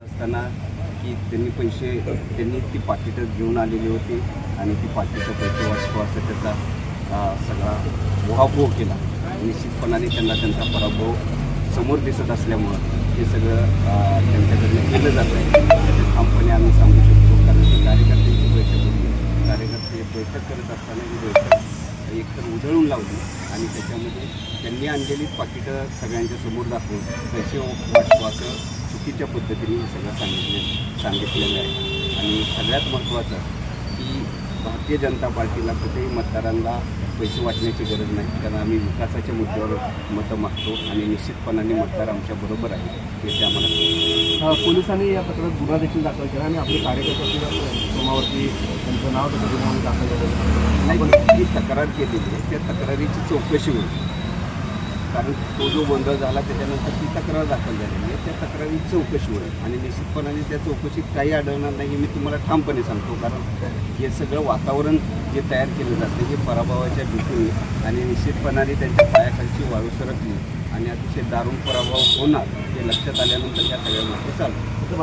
असताना की त्यांनी पैसे त्यांनी ती पाकिटं घेऊन आलेली होती आणि ती पाकिटं पैसे वाटतो असं त्याचा सगळा उहापोह केला. निश्चितपणाने त्यांना त्यांचा पराभव समोर दिसत असल्यामुळं हे सगळं त्यांच्याकडनं केलं जात आहे. त्याचे ठामपणे आम्ही सांगू शकतो कारण ती कार्यकर्त्यांची बैठक होती. कार्यकर्ते बैठक करत असताना ही बैठक एकतर उधळून लावली आणि त्याच्यामध्ये त्यांनी आणलेली पाकिटं सगळ्यांच्या समोर दाखवून पैसे वाटतो असं चुकीच्या पद्धतीने सगळं सांगितले सांगितलेलं आहे. आणि सगळ्यात महत्त्वाचं की भारतीय जनता पार्टीला कुठेही मतदारांना पैसे वाटण्याची गरज नाही. कारण आम्ही विकासाच्या मुद्द्यावर मतं मागतो आणि निश्चितपणाने मतदार आमच्या बरोबर आहे हे ते आम्हाला पोलिसांनी या प्रकरणात गुन्हा देखील दाखल केला आणि आपले कार्यकर्ते सोमावरती त्यांचं नाव त्याच्या गुन्ह्यामध्ये दाखल झालं नाही जी तक्रार केलेली आहे. त्या तक्रारीची चौकशी होईल. कारण तो जो गोंधळ झाला त्याच्यानंतर ती तक्रार दाखल झालेली आहे. त्या तक्रारी चौकशी होईल. आणि निश्चितपणाने त्या चौकशीत काही आढळणार नाही हे मी तुम्हाला ठामपणे सांगतो. कारण हे सगळं वातावरण जे तयार केलं जातं हे पराभवाच्या भीतीने आणि निश्चितपणाने त्यांच्या पायाखालची वाळू सरकली आणि अतिशय दारुण पराभव होणार हे लक्षात आल्यानंतर या सगळ्या गोष्टी चालू